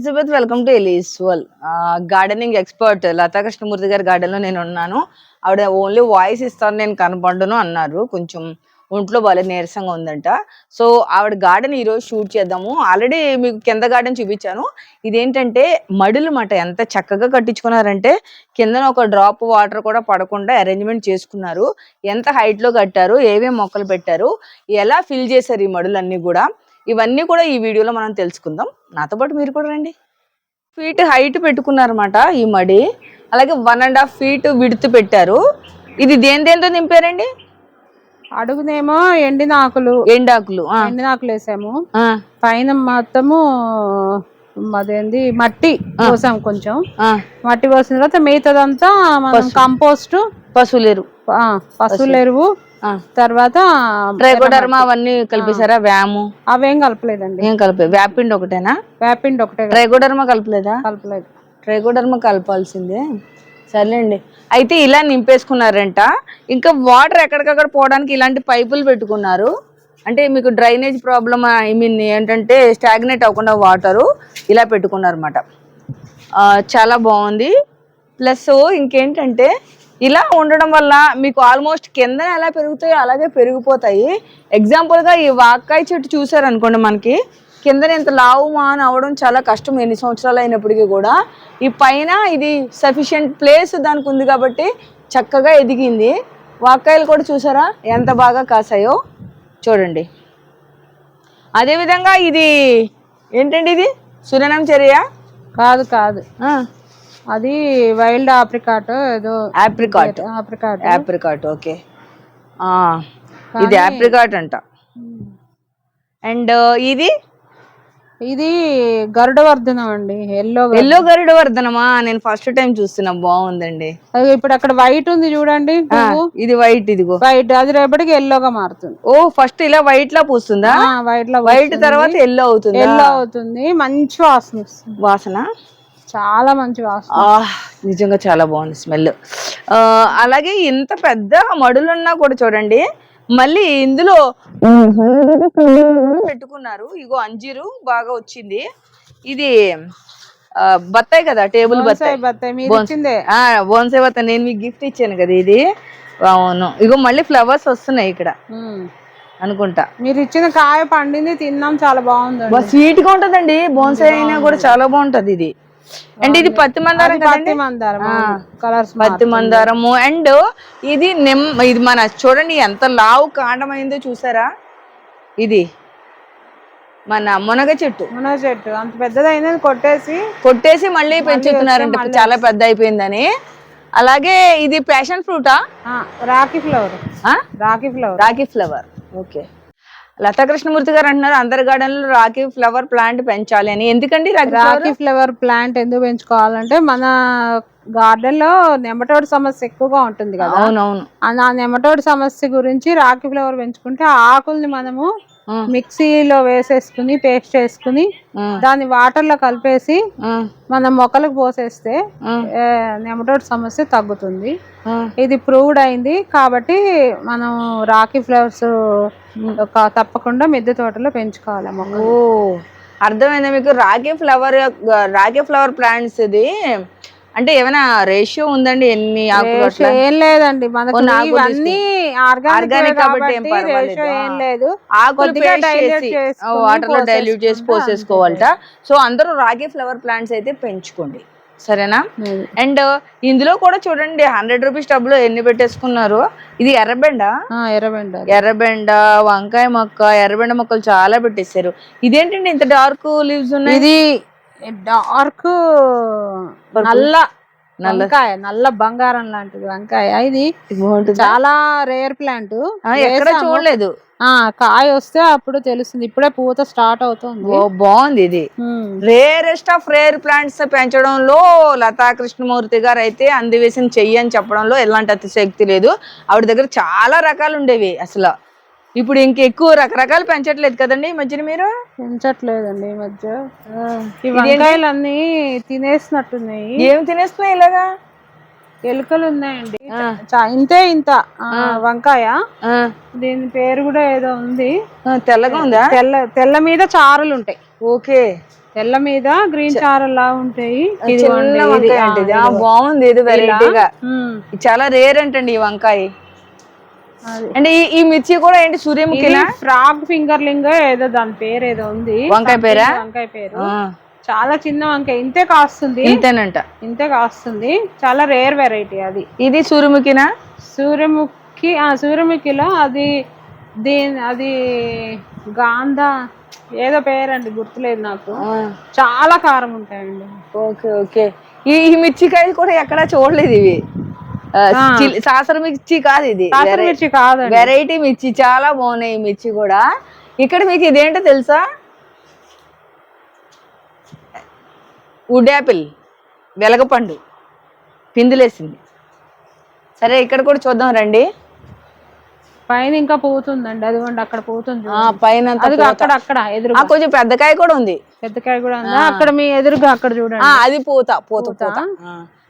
Elizabeth welcome to ఎలిస్వల్ gardening expert Lata Krishnamurthy గారి గార్డెన్లో నేను ఉన్నాను. ఆవిడ ఓన్లీ వాయిస్ ఇస్తాను నేను కనపడను అన్నారు. కొంచెం ఒంట్లో భలే నీరసంగా ఉందంట. సో ఆవిడ గార్డెన్ ఈరోజు షూట్ చేద్దాము. ఆల్రెడీ మీకు కింద గార్డెన్ చూపించాను. ఇదేంటంటే మడులు మాట ఎంత చక్కగా కట్టించుకున్నారంటే కిందన ఒక డ్రాప్ వాటర్ కూడా పడకుండా అరేంజ్మెంట్ చేసుకున్నారు. ఎంత హైట్లో కట్టారు ఏమేమి మొక్కలు పెట్టారు ఎలా ఫిల్ చేశారు ఈ మడులన్నీ కూడా. ఇవన్నీ కూడా ఈ వీడియోలో మనం తెలుసుకుందాం. నాతో పాటు మీరు కూడా రండి. ఫీట్ హైట్ పెట్టుకున్నారన్నమాట ఈ మడి. అలాగే వన్ అండ్ హాఫ్ ఫీట్ విడుతు పెట్టారు. ఇది దేని దేంతో నింపారండి? అడుగునేమో ఎండిన ఆకులు ఎండాకులు ఎండిన ఆకులు వేసాము. పైన మొత్తము అదేంది మట్టి పోసాం కొంచెం. మట్టి పోసిన తర్వాత మిగతాదంతా మనం కంపోస్ట్ పశువుల ఎరువు ఆ. తర్వాత ట్రైకోడర్మా అవన్నీ కలిపేశారా? వ్యాము? అవేం కలపలేదండి. ఏం కలిపే? వ్యాపిండి ఒకటేనా? వేపిండి ఒకటే ట్రైకోడర్మా కలపలేదా? కలపలేదు. ట్రైకోడర్మా కలపాల్సిందే. సర్లేండి. అయితే ఇలా నింపేసుకున్నారంట. ఇంకా వాటర్ ఎక్కడికక్కడ పోవడానికి ఇలాంటి పైపులు పెట్టుకున్నారు. అంటే మీకు డ్రైనేజ్ ప్రాబ్లమ్ ఐ మీన్ ఏంటంటే స్టాగ్నేట్ అవ్వకుండా వాటరు ఇలా పెట్టుకున్నారు అనమాట చాలా బాగుంది. ప్లస్ ఇంకేంటంటే ఇలా ఉండడం వల్ల మీకు ఆల్మోస్ట్ కింద ఎలా పెరుగుతాయో అలాగే పెరిగిపోతాయి. ఎగ్జాంపుల్గా ఈ వాక్కాయ చెట్టు చూసారనుకోండి మనకి. కిందన ఇంత లావు మాన అవడం చాలా కష్టం ఎన్ని సంవత్సరాలు అయినప్పటికీ కూడా. ఈ పైన ఇది సఫిషియెంట్ ప్లేస్ దానికి ఉంది కాబట్టి చక్కగా ఎదిగింది. వాక్కాయలు కూడా చూసారా? ఎంత బాగా కాసాయో? చూడండి. అదేవిధంగా ఇది ఏంటండి ఇది? సురణం చర్య? కాదు కాదు. అది వైల్డ్ ఆప్రికాట్ ఏదో ఆప్రికాట్. ఆప్రికాట్. Apricot okay. ఇది ఆప్రికాట్ అంట. అండ్ ఇది? ఇది గరుడవర్ధనం అండి ఎల్లో ఎల్లో గరుడ వర్ధనమా నేను ఫస్ట్ టైం చూస్తున్నా బాగుందండి. ఇప్పుడు అక్కడ వైట్ ఉంది చూడండి ఆ, ఇది వైట్ ఇదిగో. వైట్ అది రేపటికి ఎల్లోగా మారుతుంది. ఓ ఫస్ట్ ఇలా వైట్ లా పూస్తుందా? వైట్లో వైట్ తర్వాత ఎల్లో అవుతుంది? ఎల్లో అవుతుంది మంచి వాసన వాసన? చాలా మంచి వాసన. నిజంగా చాలా బాగుంది స్మెల్. అలాగే ఇంత పెద్ద మడులున్నా కూడా చూడండి మళ్ళీ ఇందులో పెట్టుకున్నారు. ఇగో అంజీరు బాగా వచ్చింది. ఇది బత్తాయి కదా టేబుల్ బత్తాయి. బత్తాయి బత్తాయి నేను మీకు గిఫ్ట్ ఇచ్చాను కదా ఇది. అవును. ఇగో మళ్ళీ ఫ్లవర్స్ వస్తున్నాయి ఇక్కడ. అనుకుంటా. మీరు ఇచ్చిన కాయ పండింది తిన్నాం చాలా బాగుందండి. స్వీట్గా ఉంటదండి. బోన్సాయి అయినా కూడా చాలా బాగుంటది ఇది. అండ్ ఇది పత్తి మందారం పత్తి మందారం కలర్స్ పత్తి మందారము అండ్ ఇది నిమ్ ఇది మన చూడండి ఎంత లావు కాండమైందో చూసారా? ఇది మన మునగ చెట్టు. మునగ చెట్టు. అంత పెద్దదైంది కొట్టేసి కొట్టేసి మళ్ళీ పెంచుతున్నారంట. చాలా పెద్ద అయిపోయిందని అలాగే ఇది passion ఫ్రూటా rakhi flower rakhi flower rakhi flower okay Lata Krishnamurthy గారు అంటున్నారు అందరి గార్డెన్లో రాఖీ ఫ్లవర్ ప్లాంట్ పెంచాలి అని. ఎందుకండి రాఖీ ఫ్లవర్ ప్లాంట్ ఎందుకు పెంచుకోవాలంటే మన గార్డెన్లో నెమటోడ్ సమస్య ఎక్కువగా ఉంటుంది కదా. అవునవును. ఆ ఆ నెమటోడ్ సమస్య గురించి రాఖీ ఫ్లవర్ పెంచుకుంటే ఆ ఆకుల్ని మనము. మిక్సీలో వేసేసుకుని పేస్ట్ చేసుకుని. దాన్ని వాటర్లో కలిపేసి మనం మొక్కలకు పోసేస్తే నెమటోడ్ సమస్య తగ్గుతుంది. ఇది ప్రూవ్డ్ అయింది కాబట్టి మనం రాఖీ ఫ్లవర్స్ తప్పకుండా మిద్దె తోటలో పెంచుకోవాలి మొక్క అర్థమైందా మీకు? Rakhi flower rakhi flower plants ఇది అంటే ఏమైనా రేషియో ఉందండి? ఎన్ని ఏం లేదండి. మనకు ఆర్గానిక్ కాబట్టి ఏం పర్వాలేదు. ఏం లేదు. వాటర్లో డైల్యూట్ చేసి పోసేసుకోవాలట. సో అందరూ రాగి ఫ్లవర్ ప్లాంట్స్ అయితే పెంచుకోండి. సరేనా. అండ్ ఇందులో కూడా చూడండి హండ్రెడ్ రూపీస్ టబ్లో ఎన్ని పెట్టేసుకున్నారు? ఇది ఎర్రబెండ? ఎర్రబెండ ఎర్రబెండ వంకాయ మొక్క ఎర్రబెండ మొక్కలు చాలా పెట్టేశారు. ఇదేంటండి ఇంత డార్క్ లీవ్స్ ఉన్నాయి? ఇది డార్క్ నల్ల వంకాయ నల్ల బంగారం లాంటిది వంకాయ. ఇది చాలా రేర్ ప్లాంట్ ఎక్కడ చూడలేదు. ఆ కాయ వస్తే అప్పుడు తెలుస్తుంది. ఇప్పుడే పూత స్టార్ట్ అవుతుంది. ఓ బాగుంది ఇది. రేరెస్ట్ ఆఫ్ రేర్ ప్లాంట్స్ పెంచడంలో లతా కృష్ణమూర్తి గారు అయితే అందివేసిన చెయ్యి అని చెప్పడంలో ఎలాంటి అతిశక్తి లేదు. ఆవిడ దగ్గర చాలా రకాలు ఉండేవి అసలు. ఇప్పుడు ఇంక ఎక్కువ రకరకాలు పెంచట్లేదు కదండి ఈ మధ్యన మీరు? పెంచట్లేదండి ఈ మధ్య. ఈ వంకాయలన్నీ తినేసినట్టున్నాయి. ఏం తినేస్తున్నాయి ఇలాగా? ఎలుకలు ఉన్నాయండి. ఇంతే ఇంత. ఆ, వంకాయ. దీని పేరు కూడా ఏదో ఉంది. తెల్లగా ఉందా? తెల్ల తెల్ల మీద చారులు ఉంటాయి. ఓకే. తెల్ల మీద గ్రీన్ చారలా ఉంటాయి. ఆ, ఇదిగో. బాగుంది. వెరైటీగా. చాలా రేర్ అంటండి ఈ వంకాయ. అంటే ఈ మిర్చి కూడా ఏంటి సూర్యముఖినా? ఫ్రాగ్ ఫింగర్లింగ్ ఏదో దాని పేరు ఏదో ఉంది. వంకాయ పేరా? వంకాయ పేరు. చాలా చిన్న వంకాయ. ఇంతే కాస్తుంది. ఇంతేనంట. ఇంతే కాస్తుంది. చాలా రేర్ వెరైటీ అది. ఇది సూర్యముఖినా? సూర్యముఖి ఆ సూర్యముఖిలో అది దీని అది గాంధ ఏదో పేరండి గుర్తులేదు నాకు. చాలా కారం ఉంటాయండి. Okay okay. ఈ మిర్చికాయలు కూడా ఎక్కడా చూడలేదు ఇవి. సాసర మిర్చి కాదు ఇది. మిర్చి కాదండి. వెరైటీ మిర్చి చాలా బాగున్నాయి మిర్చి కూడా. ఇక్కడ మీకు ఇదేంటో తెలుసా? వుడ్ యాపిల్ వెలగపండు పిందులేసింది. సరే ఇక్కడ కూడా చూద్దాం రండి. పైన ఇంకా పోతుందండి అదిగోండి అక్కడ పోతుంది పైన. అక్కడ అక్కడ ఎదురు కొంచెం పెద్ద కాయ కూడా ఉంది. పెద్దకాయ కూడా ఉందా. అక్కడ మీ ఎదురుగా అక్కడ చూడండి. అది పూత పూత.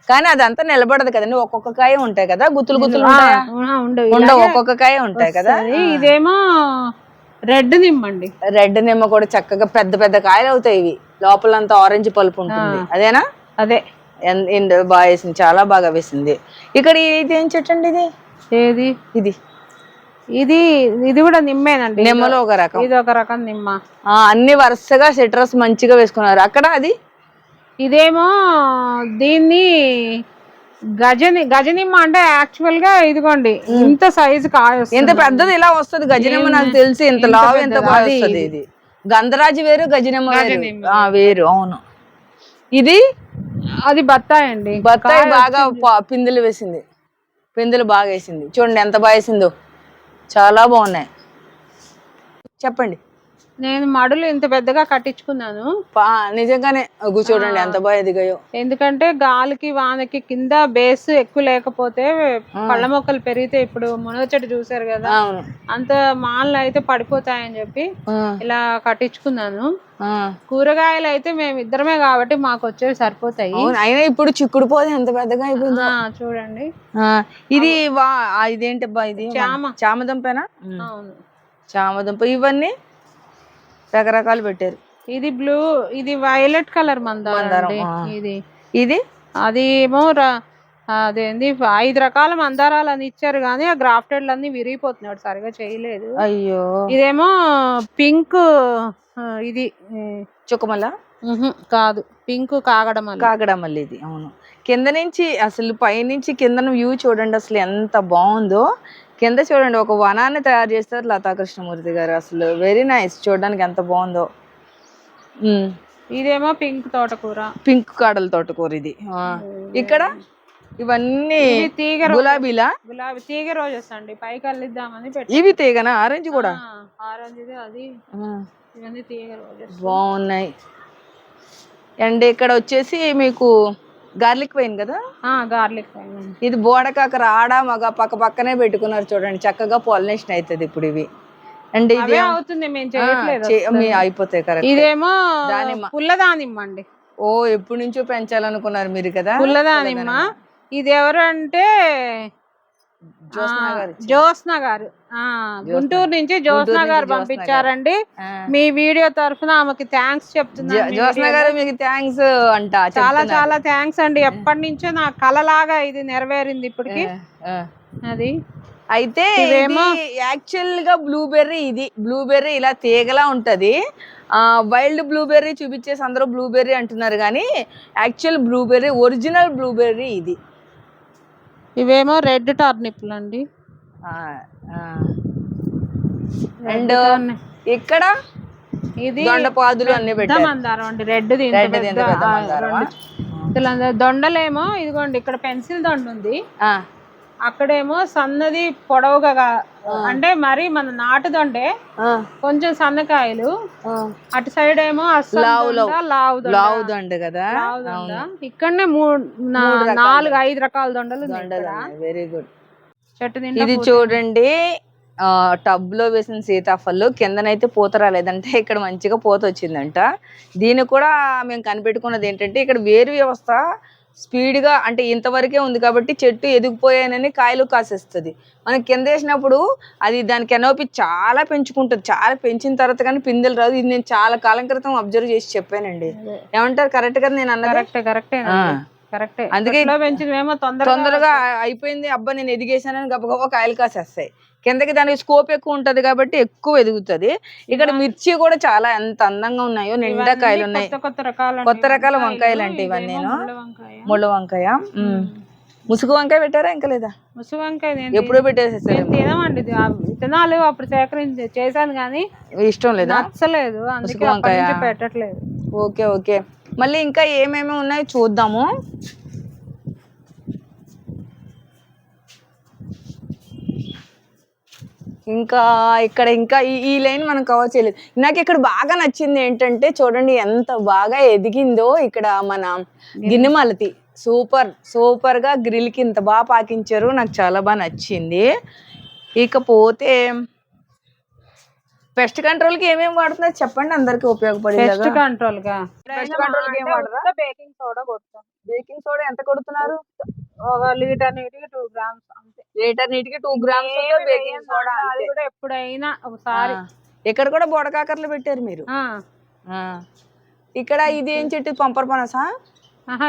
కానీ అదంతా నిలబడదు కదండి ఒక్కొక్క కాయ ఉంటాయి కదా. గుత్తులు గుత్తులు ఉంటాయా? ఉండవు. ఉండవు. ఒక్కొక్క కాయ ఉంటాయి కదా. ఇదేమో రెడ్ నిమ్మండి. రెడ్ నిమ్మ కూడా చక్కగా పెద్ద పెద్ద కాయలు అవుతాయి ఇవి. లోపలంతా ఆరెంజ్ పలుపు ఉంటుంది. అదేనా? అదే. ఎన్- ఎండ బాగా వేసింది చాలా బాగా వేసింది. ఇక్కడ ఇది ఏం చెట్టు అండి ఇది? ఏది? ఇది. ఇది ఇది కూడా నిమ్మేనండి. నిమ్మలో ఒక రకం. ఇది ఒక రకం నిమ్మ. ఆ, అన్ని వరుసగా సిట్రస్ మంచిగా వేసుకున్నారు. అక్కడ అది? ఇదేమో దీన్ని గజని గజనిమ్మ అంటే యాక్చువల్గా ఇదిగోండి ఇంత సైజు కాయ వస్తుంది. ఎంత పెద్దది ఇలా వస్తుంది? గజనిమ్మ నాకు తెలిసి ఇంత లావు ఎంత వస్తుంది ఇది. గంధరాజు వేరు గజనిమ్మ వేరు. ఆ, వేరు అవును. ఇది అది బత్తాయి అండి. బత్తాయి బాగా పిందులు వేసింది. పిందులు బాగా వేసింది. చూడండి ఎంత బాగా వేసిందో. చాలా బాగున్నాయి. చెప్పండి. నేను మడులు ఇంత పెద్దగా కట్టించుకున్నాను. నిజంగానే అగో చూడండి ఎంత బాగా ఎదిగాయో. ఎందుకంటే గాలికి వానకి కింద బేస్ ఎక్కువ లేకపోతే పళ్ళ మొక్కలు పెరిగితే ఇప్పుడు మునగ చెట్టు చూసారు కదా అంత మాలలు అయితే పడిపోతాయని చెప్పి ఇలా కట్టించుకున్నాను. కూరగాయలు అయితే మేము ఇద్దరమే కాబట్టి మాకు వచ్చేవి సరిపోతాయి. అయినా ఇప్పుడు చిక్కుడు పోతే ఎంత పెద్దగా అయిపోయింది. చూడండి. ఇది వా ఇదేంటబ్బా ఇది? చామ. చామదుంపేనా చామదుంప ఇవన్నీ రకరకాలు పెట్టారు. ఇది బ్లూ ఇది వైలెట్ కలర్ మందారం. ఇది. ఇది? అది ఏమో అదేంది ఐదు రకాల మందారాలు అని ఇచ్చారు కానీ ఆ గ్రాఫ్టెడ్ అన్ని విరిగిపోతున్నాడు సరిగా చేయలేదు. అయ్యో. ఇదేమో పింక్ ఇది. చుక్కమల్ల? కాదు. పింక్ కాగడం అల్ల. కాకడమల్లి ఇది అవును. కింద నుంచి అసలు పైనుంచి కింద వ్యూ చూడండి అసలు ఎంత బాగుందో. కింద చూడండి ఒక వనాన్ని తయారు చేస్తారు లతా కృష్ణమూర్తి గారు. అసలు వెరీ నైస్ చూడడానికి ఎంత బాగుందో. ఇదేమో పింక్ తోటకూర. పింక్ కాడల తోటకూర ఇది. ఇక్కడ ఇవన్నీ తీగ గులాబీలా? గులాబీ తీగ రోజెస్ అండి పైకి అల్లిద్దామని ఇవి తీగనా? ఆరెంజ్ కూడా? ఆరెంజ్ అది. ఇవన్నీ తీగ రోజెస్ బాగున్నాయి. అండ్ ఇక్కడ వచ్చేసి మీకు గార్లిక్ వైన్ కదా? గార్లిక్ ఇది బోడకాకర ఆడ మగ పక్క పక్కనే పెట్టుకున్నారు చూడండి. చక్కగా పాలినేషన్ అవుతుంది ఇప్పుడు ఇవి. అండ్ ఇది అవే అవుతుంది మేము అయిపోతాయి కరెక్ట్ ఇదేమో దానిమ్మ. పుల్లదానిమ్మ అండి ఓ ఎప్పటి నుంచో పెంచాలనుకున్నారు మీరు కదా? పుల్లదానిమ్మ ఇది ఎవరు అంటే జ్యోత్స్న ఆ, గారు జ్యోత్స్న గారు. గుంటూరు నుంచి జ్యోత్స్న గారు పంపించారండి. మీ వీడియో తరఫున ఆమెకి థ్యాంక్స్ చెప్తున్నాను. జ్యోత్స్న గారు మీకు థ్యాంక్స్ అంట చాలా. చాలా థ్యాంక్స్ అండి. ఎప్పటి నుంచో నా కలలాగా ఇది నెరవేరింది ఇప్పటికి. అది. అయితే యాక్చువల్గా బ్లూబెర్రీ ఇది. బ్లూబెర్రీ ఇలా తీగలా ఉంటది. ఆ వైల్డ్ బ్లూబెర్రీ చూపించేసి అందరూ బ్లూబెర్రీ అంటున్నారు కానీ యాక్చువల్ బ్లూబెర్రీ ఒరిజినల్ బ్లూబెర్రీ ఇది. ఇవేమో రెడ్ టర్నిప్లు అండి. అండ్ ఇక్కడ ఇది దొండపాదులు అన్ని మందారం అండి. రెడ్? దొండలేమో ఇదిగోండి ఇక్కడ పెన్సిల్ దొండ ఉంది. అక్కడేమో సన్నది పొడవుగా అంటే మరి మన నాటు దొండే కొంచెం సన్నకాయలు. అటు సైడ్ ఏమో లావు దొండ, కదా. ఇక్కడనే మూడు నాలుగు ఐదు రకాల దొండలు. వెరీ గుడ్ ఇది చూడండి. ఆ టబ్లో వేసిన సీతాఫళ్ళు కిందనైతే పూత రాలేదంటే. ఇక్కడ మంచిగా పూత వచ్చిందంట. దీన్ని కూడా మేము కనిపెట్టుకున్నది ఏంటంటే ఇక్కడ వేరు వ్యవస్థ స్పీడ్గా అంటే ఇంతవరకే ఉంది కాబట్టి చెట్టు ఎదిగిపోయానని కాయలు కాసేస్తుంది. మనం కింద వేసినప్పుడు అది దాని కెనోపి చాలా పెంచుకుంటుంది. చాలా పెంచిన తర్వాత కానీ పిందెలు రాదు. ఇది నేను చాలా కాలం క్రితం అబ్జర్వ్ చేసి చెప్పానండి. ఏమంటారు? కరెక్ట్గా నేను అన్నది? కరెక్టే కరెక్టే. కరెక్టే. అందుకే పెంచినవేమో తొందరగా అయిపోయింది. అబ్బా నేను ఎదిగేసానని గబగబా కాయలు కాసేస్తాయి కిందకి దానికి స్కోప్ ఎక్కువ ఉంటది కాబట్టి ఎక్కువ ఎదుగుతుంది. ఇక్కడ మిర్చి కూడా చాలా ఎంత అందంగా ఉన్నాయో నిండా కాయలు ఉన్నాయి. కొత్త రకాల వంకాయలు అంటే ఇవన్నీను వంకాయ. ముళ్ళ వంకాయ. ముసుగు వంకాయ పెట్టారా ఇంకా లేదా? ముసు వంకాయ ఎప్పుడో పెట్టేసేసారు తినమండి. విత్తనాలు అప్పుడు సేకరించి చేశాను కానీ ఇష్టం లేదా? నచ్చలేదు. అందుకే ముసుగు వంకాయ? పెట్టట్లేదు. Okay okay. మళ్ళీ ఇంకా ఏమేమి ఉన్నాయో చూద్దాము. ఇంకా ఇక్కడ ఇంకా ఈ లైన్ మనం కవర్ చేయలేదు. నాకు ఇక్కడ బాగా నచ్చింది ఏంటంటే చూడండి ఎంత బాగా ఎదిగిందో ఇక్కడ మన గిన్నెమలతి సూపర్ సూపర్గా గ్రిల్కి ఇంత బాగా పాకించారు. నాకు చాలా బాగా నచ్చింది. ఇకపోతే పెస్ట్ కంట్రోల్కి ఏమేమి వాడుతున్నారు చెప్పండి అందరికి పెస్ట్ ఉపయోగపడేలాగా కంట్రోల్గా Pest control కి ఏం? బేకింగ్ సోడా కొడతాం. బేకింగ్ సోడా ఎంత కొడుతున్నారు? ఒక లీటర్ నీటికి టూ గ్రామ్స్ అంతే. లీటర్ నీటికి టూ గ్రామ్స్ బేకింగ్ సోడా అది కూడా ఎప్పుడైనా ఒకసారి. ఇక్కడ కూడా బొడకాకర్లు పెట్టారు మీరు. ఇక్కడ ఇది ఏం చెట్టు? పంపర్ పనసా?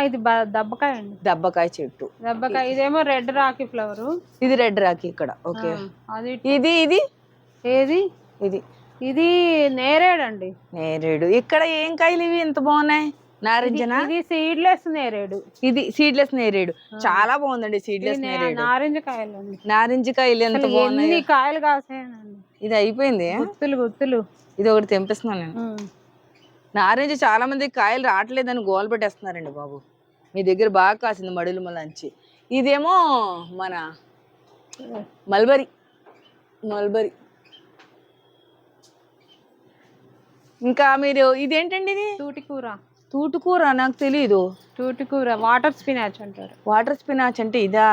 ఇది దబ్బకాయ అండి. దబ్బకాయ చెట్టు. దబ్బకాయ ఇదేమో రెడ్ రాకి ఫ్లవర్. ఇది రెడ్ రాకి ఇక్కడ. ఓకే. అది ఇది ఇది? ఏది? ఇది. ఇది నేరేడు అండి నేరేడు. ఇక్కడ ఏం కాయలు ఇవి? ఎంత బాగున్నాయి? నారింజనా? ఇది సీడ్లెస్ నేరేడు. ఇది సీడ్లెస్ నేరేడు. చాలా బాగుందండి సీడ్లెస్ నేరేడు. నారింజ కాయలు అండి నారింజ కాయలు ఎంత బాగున్నాయి. కాయలు కాసాయనండి. ఇది అయిపోయింది? గుత్తులు గుత్తులు. ఇది ఒకటి తెంపిస్తున్నాను నేను. నారింజ చాలా మంది కాయలు రావట్లేదని గోల పెట్టేస్తున్నారండి బాబు. మీ దగ్గర బాగా కాసింది మడులు మలంచి. ఇదేమో మన మల్బరీ. మల్బరీ. ఇంకా మీరు ఇదేంటండి ఇది? తూటికూర. తూటుకూర నాకు తెలియదు తూటికూర వాటర్ స్పినాచ్ అంటారు. వాటర్ స్పినాచ్ అంటే ఇదా.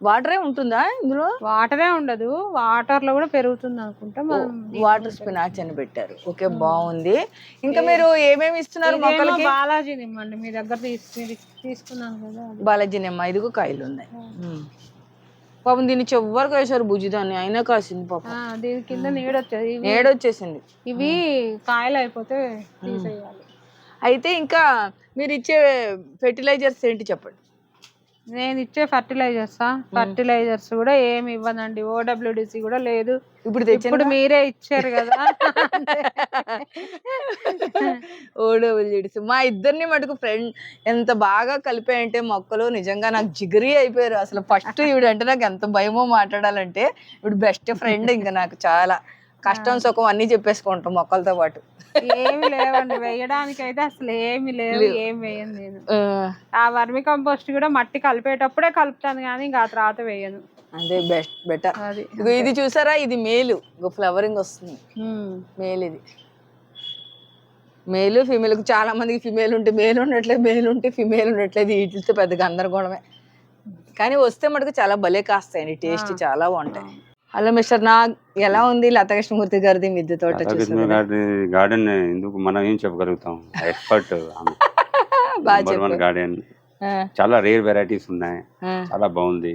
వాటరే ఉంటుందా ఇందులో? వాటరే ఉండదు. వాటర్లో కూడా పెరుగుతుంది అనుకుంటా మనం. వాటర్ స్పినాచ్ అని పెట్టారు. ఓకే బాగుంది. ఇంకా మీరు ఏమేమి ఇస్తున్నారు మొక్కలకి? బాలాజీ నిమ్మండి మీ దగ్గర తీసుకున్నాను కదా. బాలాజీ నిమ్మ ఇదిగో కాయలు ఉన్నాయి. పాపం దీన్ని చివరికి వేశారు భుజిదాన్ని అయినా కాసింది పాపం. ఆ, దీని కింద నీడ వచ్చేది ఇవి ఏడొచ్చేసింది ఇవి కాయలు అయిపోతే తీసేయాలి. అయితే ఇంకా మీరు ఇచ్చే ఫెర్టిలైజర్స్ ఏంటి చెప్పండి? నేను ఇచ్చే ఫర్టిలైజర్స్ ఫర్టిలైజర్స్ కూడా ఏమి ఇవ్వనండి. ఓడబ్ల్యూడిసి కూడా లేదు. ఇప్పుడు ఇప్పుడు మీరే ఇచ్చారు కదా. ఓడోవిల్లిడిసి మా ఇద్దరిని మటుకు ఫ్రెండ్ ఎంత బాగా కలిపాయంటే మొక్కలు నిజంగా నాకు జిగరి అయిపోయారు. అసలు ఫస్ట్ ఈవిడ అంటే నాకు ఎంత భయమో మాట్లాడాలంటే ఇప్పుడు బెస్ట్ ఫ్రెండ్ ఇంకా నాకు చాలా. కష్టం సుఖం అన్ని చెప్పేసుకుంటాం మొక్కలతో పాటు. ఏమి లేవండి. వేయడానికి అయితే అసలు ఏమి లేవు ఏం వేయను నేను. ఆ, వర్మి కంపోస్ట్ కూడా మట్టి కలిపేటప్పుడే కలుపుతాను కానీ ఇంకా ఆ తర్వాత వేయను. అదే బెస్ట్ బెటర్ ఇది చూసారా? ఇది మేలు. ఫ్లవరింగ్ వస్తుంది. మేల్ ఇది. మేలు ఫిమేల్. చాలా మందికి ఫిమేల్ ఉంటే మేల్ ఉండట్లేదు మేల్ ఉంటే ఫిమేల్ ఉండట్లేదు వీటితో పెద్ద గందరగోళమే. కానీ వస్తే మటుకు చాలా భలే కాస్తాయండి. టేస్ట్ చాలా బాగుంటాయి. హలో మిస్టర్ నా ఎలా ఉంది? లతా కృష్ణమూర్తి గారిది మిద్దె తోట గార్డెన్ ఎందుకు మనం ఏం చెప్పగలుగుతాం? Expert garden. చాలా రేర్ వెరైటీస్ ఉన్నాయి. చాలా బాగుంది.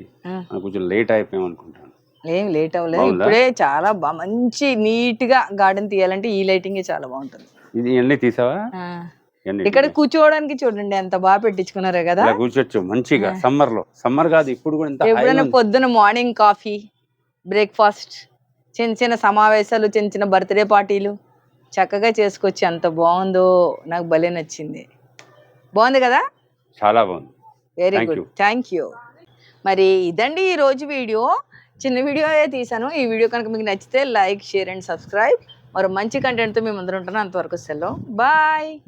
కొంచెం లేట్ అయిపోయాం అనుకుంటాను. ఏం లేట్ అవ్వలేదు? ఇప్పుడే చాలా బా మంచి నీట్గా గార్డెన్ తీయాలంటే ఈ లైటింగ్ చాలా బాగుంటుంది. ఇది ఎన్ని తీసావా? ఇక్కడ కూర్చోవడానికి చూడండి ఎంత బాగా పెట్టించుకున్నారో కదా. ఇలా కూర్చోచ్చు మంచిగా. సమ్మర్లో సమ్మర్ కాదు ఇప్పుడు కూడా ఎప్పుడైనా పొద్దున మార్నింగ్ కాఫీ బ్రేక్ఫాస్ట్ చిన్న చిన్న సమావేశాలు చిన్న చిన్న బర్త్డే పార్టీలు చక్కగా చేసుకొచ్చి ఎంత బాగుందో నాకు భలే నచ్చింది. బాగుంది కదా? చాలా బాగుంది. Very good. థ్యాంక్ యూ మరి ఇదండి ఈ రోజు వీడియో. చిన్న వీడియో తీసాను ఈ వీడియో కనుక మీకు నచ్చితే లైక్ షేర్ అండ్ సబ్స్క్రైబ్. మరో మంచి కంటెంట్తో మేము ముందర ఉంటాను. అంతవరకు సెలవు. బాయ్